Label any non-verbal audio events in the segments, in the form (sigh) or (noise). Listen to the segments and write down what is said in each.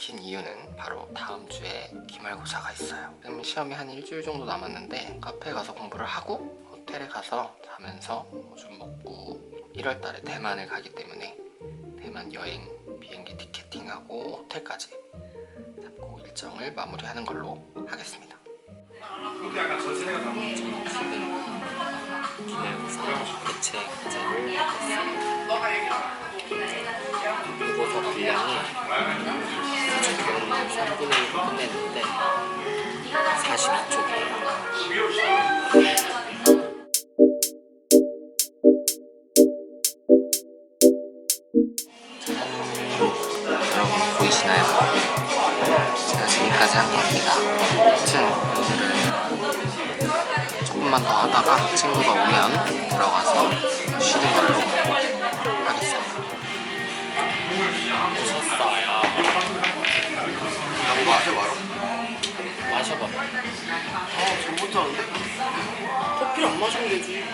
카메라를 킨 이유는 바로 다음 주에 기말고사가 있어요. 지금 시험이 한 일주일 정도 남았는데 카페에 가서 공부를 하고 호텔에 가서 자면서 뭐 좀 먹고 1월 달에 대만을 가기 때문에 대만 여행 비행기 티켓팅하고 호텔까지 잡고 일정을 마무리하는 걸로 하겠습니다. 기말고사 대체 과제를 국어서 분량이 지금 3분의 1 끝냈는데 42쪽이에요. 여러분 보이시나요? 제가 지금까지 한 겁니다. 아무튼 오늘은 조금만 더 하다가 친구가 오면 들어가서 쉬는 걸로 하겠습니다. 오셨어요. 마셔 바로. 마셔봐. 아, 전 못하는데? 커피를 안 마시면 되지.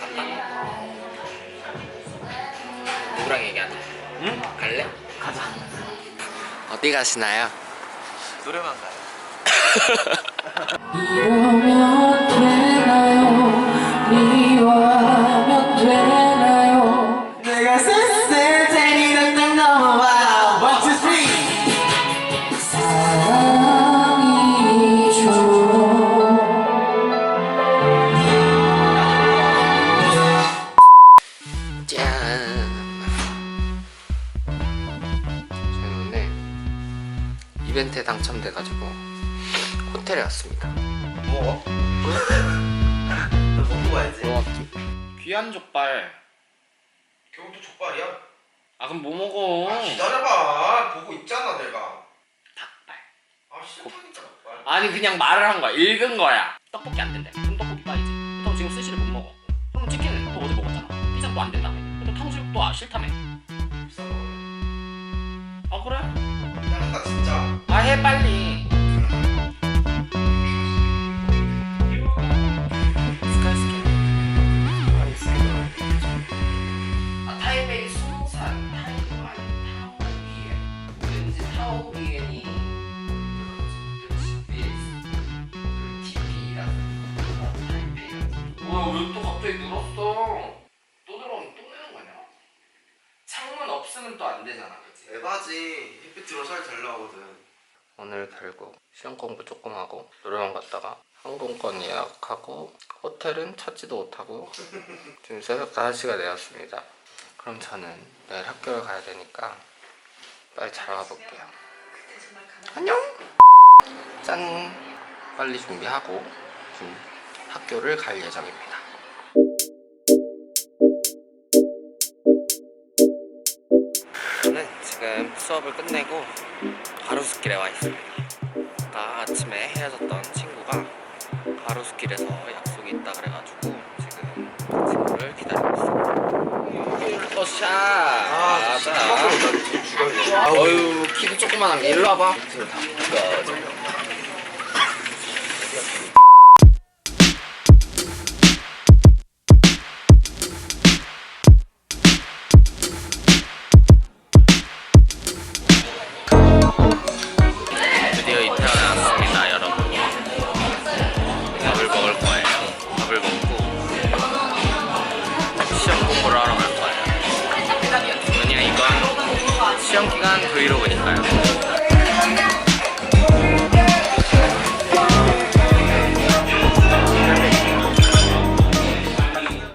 간다. 누구랑 얘기하냐? 응? 갈래? 가자. 어디 가시나요? 노래만 가요. (laughs) 이러면 되나요? 미워 당첨돼가지고 호텔에 왔습니다. 먹어? 너 (laughs) 먹고 가야지. 먹었지? 귀한 족발. 겨우도 족발이야? 아 그럼 뭐 먹어? 아, 기다려봐. 보고 있잖아, 내가. 닭발. 아, 싫다니까, 족발. 아니 그냥 말을 한 거야. 읽은 거야. 떡볶이 안 된대. 그럼 떡볶이 빠이지. 그럼 지금 스시를 못 먹어. 그럼 치킨은 또 어제 먹었잖아. 피자 또안 된다며. 또 탕수육도 아, 싫다며. 비싼 거 먹을래. 아 그래? 짱다, 진짜. 아 해 빨리. 갑자기 늘었어? 또 들어오면 또 내는 거냐? 창문 없으면 또 안 되잖아, 그치? 에바지. 햇빛 들어 살잘 나오거든. 오늘 결국 시험 공부 조금 하고 노래방 갔다가 항공권 예약하고 호텔은 찾지도 못하고 (laughs) 지금 새벽 5시가 되었습니다. 그럼 저는 내일 학교를 가야 되니까 빨리 자러 가볼게요. 안녕! 짠! 빨리 준비하고 지금 학교를 갈 예정입니다. 지금 수업을 끝내고 가로수길에 와 있습니다. 아까 아침에 헤어졌던 친구가 가로수길에서 약속이 있다 그래가지고 지금 그 친구를 기다리고 있습니다. 어샤 맞아. 어유 키도 조그만한 게 일로 와봐. 드디어 시험 기간 브이로그니까요.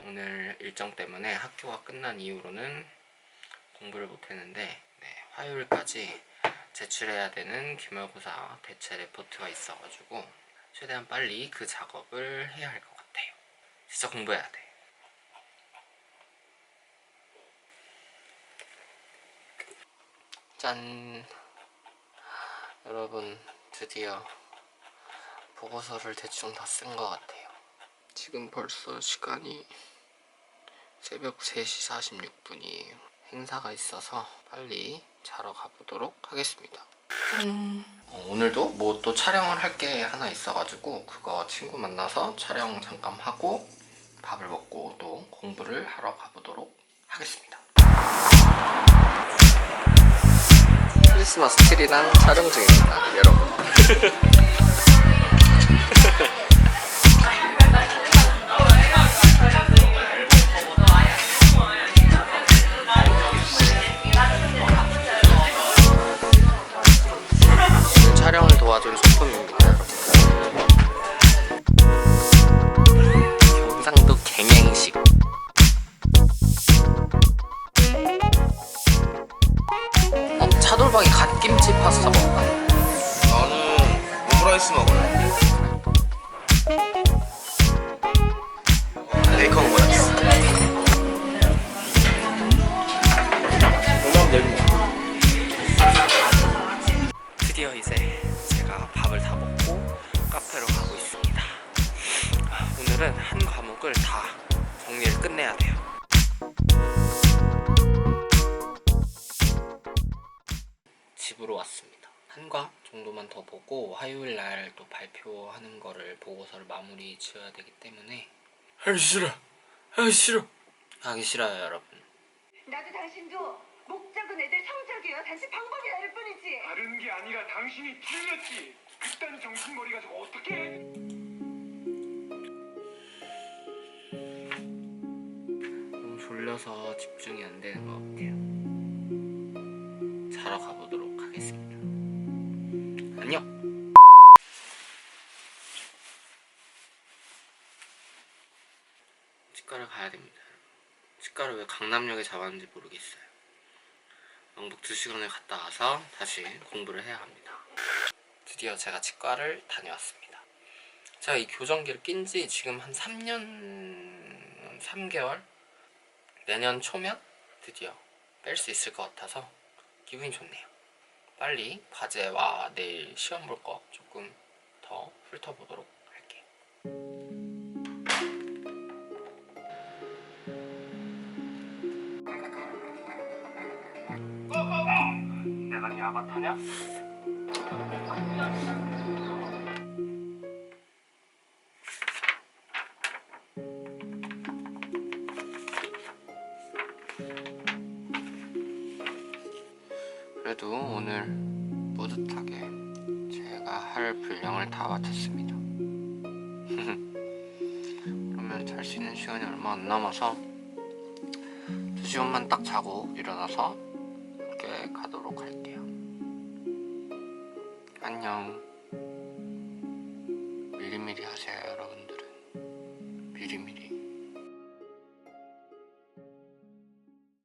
오늘 일정 때문에 학교가 끝난 이후로는 공부를 못했는데 네, 화요일까지 제출해야 되는 기말고사 대체 레포트가 있어가지고 최대한 빨리 그 작업을 해야 할 것 같아요. 진짜 공부해야 돼. 짠. 여러분 드디어 보고서를 대충 다 쓴 것 같아요. 지금 벌써 시간이 새벽 3시 46분이에요. 행사가 있어서 빨리 자러 가보도록 하겠습니다. 어, 오늘도 뭐 또 촬영을 할 게 하나 있어가지고 그거 친구 만나서 촬영 잠깐 하고 밥을 먹고 또 공부를 하러 가보도록 하겠습니다. 크리스마스 트리랑 촬영 중입니다, 여러분. (laughs) 끝내야 돼요. 집으로 왔습니다. 한과 정도만 더 보고 화요일 날 또 발표하는 거를 보고서를 마무리 지어야 되기 때문에 하기 싫어. 하기 싫어. 하기 싫어요, 여러분. 나도 당신도 목적은 애들 성적이에요. 단지 방법이 다를 뿐이지. 다른 게 아니라 당신이 틀렸지. 그딴 정신머리 가지고 어떻게? 졸려서 집중이 안 되는 것 같아요. 자러 가보도록 하겠습니다. 안녕! 치과를 가야 됩니다. 치과를 왜 강남역에 잡았는지 모르겠어요. 왕복 2시간을 갔다 와서 다시 공부를 해야 합니다. 드디어 제가 치과를 다녀왔습니다. 제가 이 교정기를 낀 지 지금 한 3년, 3개월? 내년 초면 드디어 뺄 수 있을 것 같아서 기분이 좋네요. 빨리 과제와 내일 시험 볼 거 조금 더 훑어보도록 할게요. 내가 네 아바타냐? 그래도 오늘 뿌듯하게 제가 할 분량을 다 마쳤습니다. (laughs) 그러면 잘 수 있는 시간이 얼마 안 남아서 2시간만 딱 자고 일어나서 이렇게 가도록 할게요. 안녕. 밀리미리 하세요 여러분.